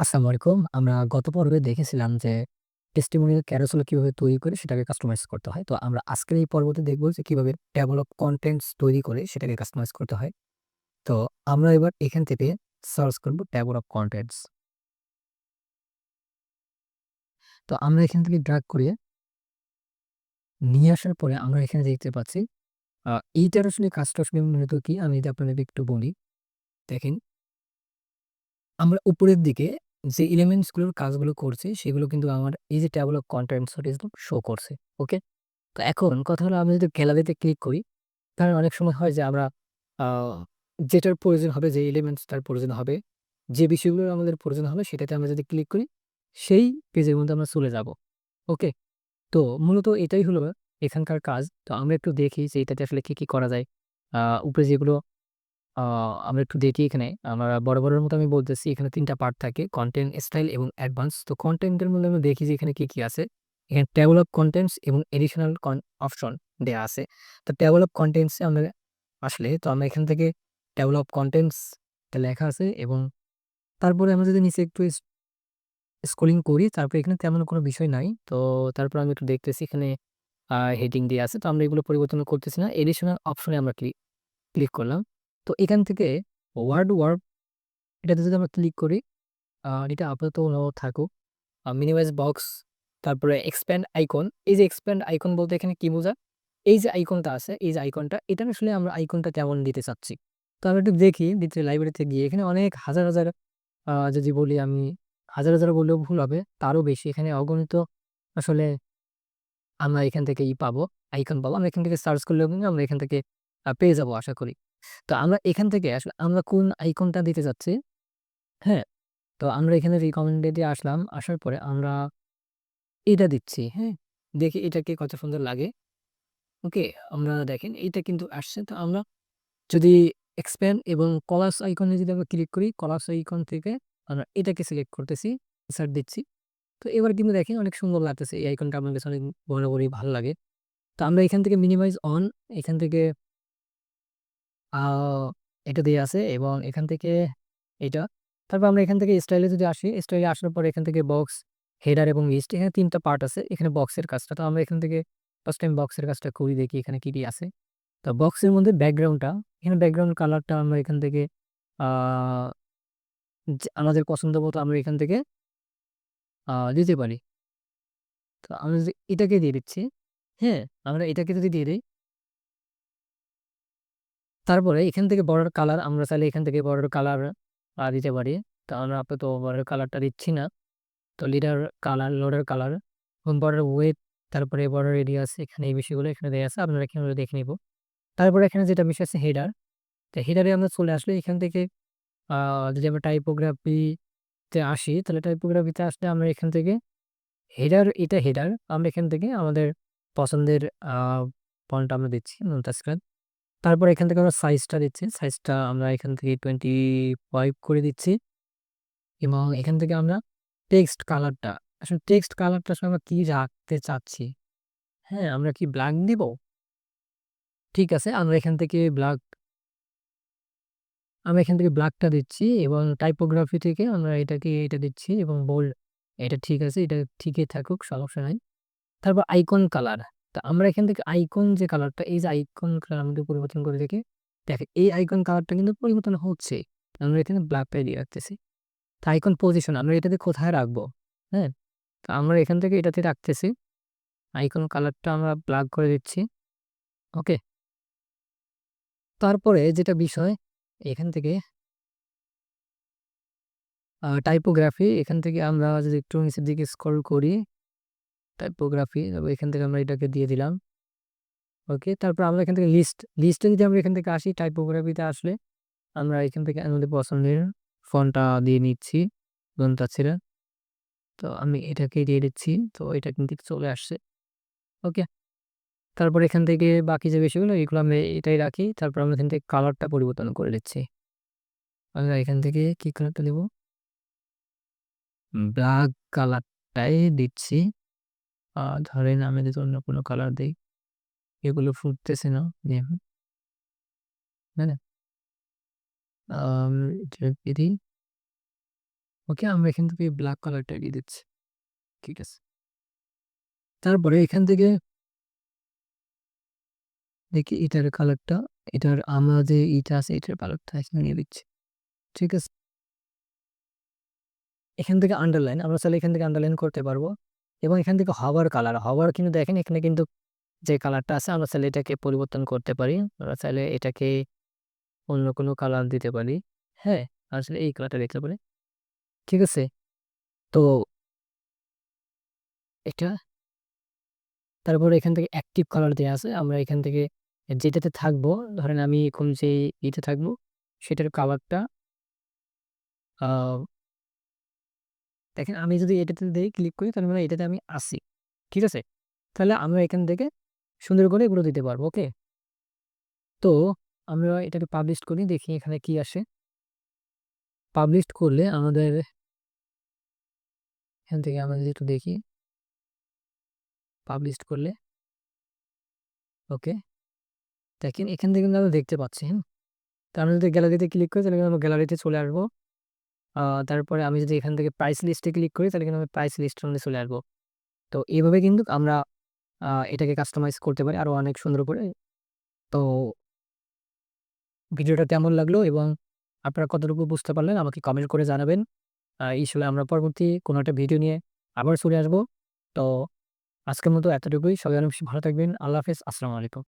আসসালামু আলাইকুম। আমরা গত পর্বে দেখেছিলাম যে টেস্টিমোনিয়াল ক্যারোসেল কীভাবে তৈরি করে সেটাকে কাস্টমাইজ করতে হয়। তো আমরা আজকের এই পর্বতে দেখব যে কীভাবে ডেভেলপ কনটেন্টস তৈরি করে সেটাকে কাস্টমাইজ করতে হয়। তো আমরা এবার এখান থেকে সার্চ করব ডেভেলপ কনটেন্টস। তো আমরা এখান থেকে ড্রাগ করে নিয়ে আসার পরে আমরা এখানে দেখতে পাচ্ছি এইটার আসলে কাজটা আসলে মূলত কি আমি যদি আপনাদেরকে একটু বলি। দেখেন, আমরা উপরের দিকে যে এলিমেন্টসগুলোর কাজগুলো করছি সেগুলো কিন্তু আমার এই যে ট্যাবল অফ কনটেন্টস শো করছে। ওকে? তো এখন কথা হলো আমি যদি গ্যালারিতে ক্লিক করি, কারণ অনেক সময় হয় যে আমরা যেটার প্রয়োজন হবে, যে এলিমেন্টস টার প্রয়োজন হবে, যে বিষয়গুলোর আমাদের প্রয়োজন হবে সেটাতে আমরা যদি ক্লিক করি, সেই পেজের মধ্যে আমরা চলে যাব। ওকে? তো মূলত এটাই হলো এখানকার কাজ। তো আমরা একটু দেখি যে এটাতে আসলে কি, কি করা যায়। উপরে যেগুলো আমরা একটু দেখি এখানে আমরা বড় বরাবরের মতো আমি বলতেছি এখানে ৩ টা পার্ট থাকে। কনটেন্ট, স্টাইল এবং অ্যাডভান্স। তো কনটেন্ট এর মধ্যে আমরা দেখি যে এখানে কি, কি আছে। এখানে টেবল অফ কনটেন্টস এবং এডিশনাল কন অপশন দেয়া আছে। তো টেবল অফ কনটেন্টস আমরা আসলে তো আমরা এখান থেকে টেবল অফ কনটেন্টস লেখা আছে এবং তারপরে আমরা যদি নিচে একটু স স্ক্রলিং করি তারপরে এখানে তেমন কোনো বিষয় নাই। তো তারপর আমি একটু দেখতেছি এখানে হেডিং দেয়া আছে। তো আমরা এগুলো পরিবর্তন করতেছি না। এডিশনাল অপশনে আমরা ক্লিক ক্লিক করলাম। তো এখান থেকে ওয়ার্ড ওয়ার্ব এটাতে যদি আমরা ক্লিক করি, এটা আপাতত থাকুক। মিনিমাইজ বক্স, তারপরে এক্সপ্যান্ড আইকন। এই যে এক্সপ্যান্ড আইকন বলতে এখানে কি বোঝায়? এই যে আইকনটা আছে, এই যে আইকনটা, এটা আসলে আমরা আইকনটা কেমন দিতে চাচ্ছি। তো আমরা একটু দেখি ভিতরে লাইব্রেরিতে গিয়ে এখানে অনেক হাজার, হাজার যদি বলি আমি হাজার, হাজার বললেও ভুল হবে। তারও বেশি এখানে অগণিত আসলে আমরা এখান থেকে ই পাবো, আইকন পাবো। আমরা এখান থেকে সার্চ করলেও কিন্তু আমরা এখান থেকে পেয়ে যাব আশা করি। তো আমরা এখান থেকে আসলে আমরা কোন আইকনটা দিতে চাচ্ছি, হ্যাঁ? তো আমরা এখানে রিকমেন্ডেড আসলাম। আসার পরে আমরা এটা দিচ্ছি, হ্যাঁ? দেখি এটাকে কত সুন্দর লাগে। ওকে? আমরা দেখেন এটা কিন্তু আসছে। তো আমরা যদি এক্সপ্যান্ড এবং কলাস আইকনে যদি আমরা ক্লিক করি, কলাস আইকন থেকে আমরা এটাকে সিলেক্ট করতেছি, ইনসার্ট দিচ্ছি। তো এবার কিন্তু দেখেন অনেক সুন্দর লাগতেছে। এই আইকনটা আমার কাছে অনেক বরাবরই ভালো লাগে। তো আমরা এখান থেকে মিনিমাইজ অন, এখান থেকে আ এটা দেয়া আছে এবং এখান থেকে এটা। তারপর আমরা এখান থেকে স্টাইলে যদি আসি, স্টাইলে আসার পর এখান থেকে বক্স, হেডার এবং লিস্ট এখানে ৩ টা পার্ট আছে। এখানে বক্সের কাজটা। তো আমরা এখান থেকে ফার্স্ট টাইম বক্সের কাজটা করি দেখি এখানে কি, কি আছে। তো বক্সের মধ্যে ব্যাকগ্রাউন্ডটা, এখানে ব্যাকগ্রাউন্ড কালারটা আমরা এখান থেকে আ যে আমাদের পছন্দ মতো আমরা এখান থেকে আ দিতে পারি। তো আমরা যদি এটাকে দিয়ে দিচ্ছি, হ্যাঁ? আমরা এটাকে যদি দিয়ে দেই তারপরে এখান থেকে বর্ডার কালার আমরা চাইলে এখান থেকে বর্ডার কালার দিতে পারি। তো আমরা আপাতত বর্ডার কালারটা দিচ্ছি না। তো লিডার কালার, লোডার কালার এবং বর্ডার ওয়েট, তারপরে বর্ডার রেডিয়াস এখানে এই বিষয়গুলো এখানে দেয়া আছে। আপনারা এখানে দেখে নিব। তারপরে এখানে যেটা বিষয় আছে হেডার। তো হেডারে আমরা চলে আসলে এখান থেকে যদি আমরা টাইপোগ্রাফিতে আসি, তাহলে টাইপোগ্রাফিতে আসলে আমরা এখান থেকে হেডার এটা হেডার। আমরা এখান থেকে আমাদের পছন্দের ফন্ট আমরা দিচ্ছি মুনতাসির। তারপর এখান থেকে আমরা সাইজটা দিচ্ছি। সাইজটা আমরা এখান থেকে 25 করে দিচ্ছি। এবং এখান থেকে আমরা টেক্সট কালারটা, আসলে টেক্সট কালারটা আমরা কি রাখতে চাচ্ছি? হ্যাঁ, আমরা কি ব্ল্যাক দিব? ঠিক আছে, আমরা এখান থেকে ব্লাক আমরা এখান থেকে ব্ল্যাকটা দিচ্ছি এবং টাইপোগ্রাফি থেকে আমরা এটাকে এটা দিচ্ছি এবং বোল্ড এটা ঠিক আছে, এটা ঠিকই থাকুক সমস্যা নাই। তারপর আইকন কালার। তো আমরা এখান থেকে আইকন যে কালারটা, এই যে আইকন কালার আমরা পরিবর্তন করে দেখি। দেখেন এই আইকন কালারটা কিন্তু পরিবর্তন হচ্ছে। আমরা এখানে ব্লাকটাই দিয়ে রাখতেছি। তা আইকন পজিশন আমরা এটাতে কোথায় রাখব? হ্যাঁ? তো আমরা এখান থেকে এটাতে রাখতেছি। আইকন কালারটা আমরা ব্লাক করে দিচ্ছি। ওকে? তারপরে যেটা বিষয় এখান থেকে টাইপোগ্রাফি এখান থেকে আমরা যদি একটু নিচের দিকে স্ক্রল করি, টাইপোগ্রাফি এখান থেকে আমরা এটাকে দিয়ে দিলাম। ওকে? তারপর আমরা এখান থেকে লিস্ট, লিস্টে যদি আমরা এখান থেকে আসি টাইপোগ্রাফিতে আসলে আমরা এখান থেকে আমাদের পছন্দের ফোনটা দিয়ে নিচ্ছি মুনতাসির। তো আমি এটাকে দিয়ে দিচ্ছি। তো এটা কিন্তু চলে আসছে। ওকে? তারপর এখান থেকে বাকি যে বিষয়গুলো এগুলো আমরা এটাই রাখি। তারপর আমরা এখান থেকে কালারটা পরিবর্তন করে দিচ্ছি। আমরা এখান থেকে কি কালারটা দিব? ব্ল্যাক কালারটাই দিচ্ছি। ধরেন আমি যদি অন্য কোনো কালার দেই, এগুলো ফুটতেছে না। দেখুন। ওকে আমরা এখান থেকে ব্ল্যাক কালারটা দিয়ে দিচ্ছি। ঠিক আছে। তারপরে এখান থেকে দেখি এটার কালারটা, এটার আমরা যে ইটা আছে এটার কালারটা এখানে নিয়ে দিচ্ছি। ঠিক আছে? এখান থেকে আন্ডারলাইন আমরা চাইলে এখান থেকে আন্ডারলাইন করতে পারব এবং এখান থেকে hover কালার, hover কিন্তু দেখেন এখানে কিন্তু যে কালারটা আছে আমরা চাইলে এটাকে পরিবর্তন করতে পারি। আমরা চাইলে এটাকে অন্য কোনো কালার দিতে পারি। হ্যাঁ? আসলে এই কালারটা দিতে পারি। ঠিক আছে? তো এটা তারপরে এখান থেকে অ্যাক্টিভ কালার দেওয়া আছে। আমরা এখান থেকে যেটাতে থাকব, ধরেন আমি এখন যে ইতে থাকব সেটার কালারটা দেখেন আমি যদি এটাতে দেই ক্লিক করি তাহলে মানে এটাতে আমি আসি ঠিক আছে? তাহলে আমরা এখান থেকে সুন্দর করে এগুলো দিতে পারব। ওকে? তো আমরা এটাকে পাবলিশ করি দেখি এখানে কি আসে। পাবলিশড করলে আমাদের এখান থেকে আমরা যদি একটু দেখি। পাবলিশড করলে ওকে। দেখেন এখান থেকে কিন্তু আমরা দেখতে পাচ্ছি, হ্যাঁ? তো আমি যদি গ্যালারিতে ক্লিক করি তাহলে আমরা গ্যালারিতে চলে আসব। তারপরে আমি যদি এখান থেকে প্রাইস লিস্টে ক্লিক করি, তাহলে কিন্তু আমি প্রাইস লিস্টের মধ্যে চলে আসব। তো এইভাবে কিন্তু আমরা এটাকে কাস্টমাইজ করতে পারি আরও অনেক সুন্দর করে। তো ভিডিওটা কেমন লাগল এবং আপনারা কতটুকু বুঝতে পারলেন, আমাকে কমেন্ট করে জানাবেন। আ ইনশাআল্লাহ আমরা পরবর্তী কোনো একটা ভিডিও নিয়ে আবার চলে আসব। তো আজকের মতো এতটুকুই। সবাই অনেক ভালো থাকবেন। আল্লাহ হাফেজ। আসসালামু আলাইকুম।